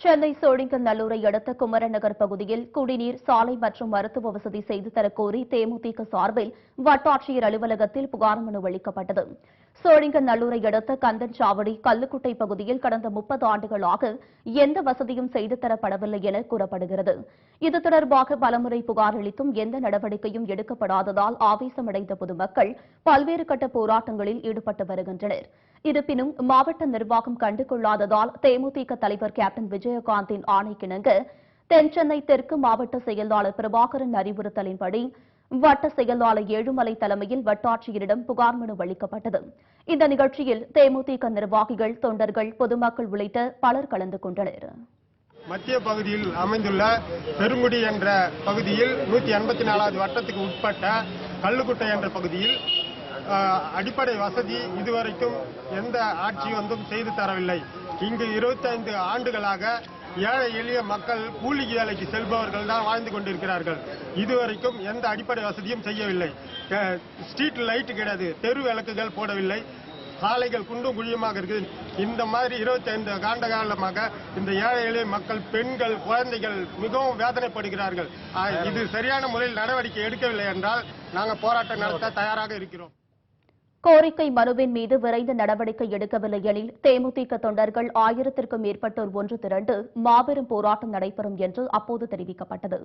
சென்னை சோழிங்கநல்லூரை அடுத்த குமரநகர் பகுதியில் குடிநீர் சாலை மற்றும் மருத்துவ வசதி செய்து தரக்கோரி தேமுதிக சார்பில் வட்டாட்சியர் அலுவலகத்தில் புகார் மனு அளிக்கப்பட்டது. சோழிங்கநல்லூரை அடுத்த கந்தன்சாவடி கல்லுக்குட்டை பகுதியில் கடந்த முப்பது ஆண்டுகளாக எந்த வசதியும் செய்து தரப்படவில்லை என கூறப்படுகிறது. இது தொடர்பாக பலமுறை புகார் அளித்தும் எந்த நடவடிக்கையும் எடுக்கப்படாததால் ஆவேசமடைந்த பொதுமக்கள் பல்வேறு கட்ட போராட்டங்களில் ஈடுபட்டு வருகின்றனர். இருப்பினும் மாவட்ட நிர்வாகம் கண்டுகொள்ளாததால் தேமுதிக தலைவர் கேப்டன் விஜயகாந்தின் ஆணைக்கிணங்க தென்சென்னை தெற்கு மாவட்ட செயலாளர் பிரபாகரன் அறிவுறுத்தலின்படி வட்ட செயலாளர் ஏழுமலை தலைமையில் வட்டாட்சியரிடம் புகார் மனு அளிக்கப்பட்டது. இந்த நிகழ்ச்சியில் தேமுதிக நிர்வாகிகள் தொண்டர்கள் பொதுமக்கள் உள்ளிட்ட பலர் கலந்து கொண்டனர். மத்திய பகுதியில் அமைந்துள்ள பெருங்குடி என்ற பகுதியில் நூத்தி எண்பத்தி நாலாவது வட்டத்துக்கு உட்பட்ட கல்லுக்குட்டை என்ற பகுதியில் அடிப்படை வசதி இதுவரைக்கும் எந்த ஆட்சி வந்தும் செய்து தரவில்லை. இங்கு 25 ஆண்டுகளாக ஏழை எளிய மக்கள் கூலி வேலைக்கு செல்பவர்கள் தான் வாழ்ந்து கொண்டிருக்கிறார்கள். இதுவரைக்கும் எந்த அடிப்படை வசதியும் செய்யவில்லை. ஸ்ட்ரீட் லைட் கிடையாது தெரு விளக்குகள் போடவில்லை சாலைகள் குண்டும் குழியுமாக இருக்குது. இந்த மாதிரி 25 காண்ட காலமாக இந்த ஏழை எளிய மக்கள் பெண்கள் குழந்தைகள் மிகவும் வேதனைப்படுகிறார்கள். ஆ, இது சரியான முறையில் நடவடிக்கை எடுக்கவில்லை என்றால் நாங்கள் போராட்டம் நடத்த தயாராக இருக்கிறோம். கோரிக்கை மனுவின் மீது விரைந்து நடவடிக்கை எடுக்கவில்லை எனில் தேமுதிக தொண்டர்கள் ஆயிரத்திற்கும் மேற்பட்டோர் ஒன்று திரண்டு மாபெரும் போராட்டம் நடைபெறும் என்று அப்போது தெரிவிக்கப்பட்டது.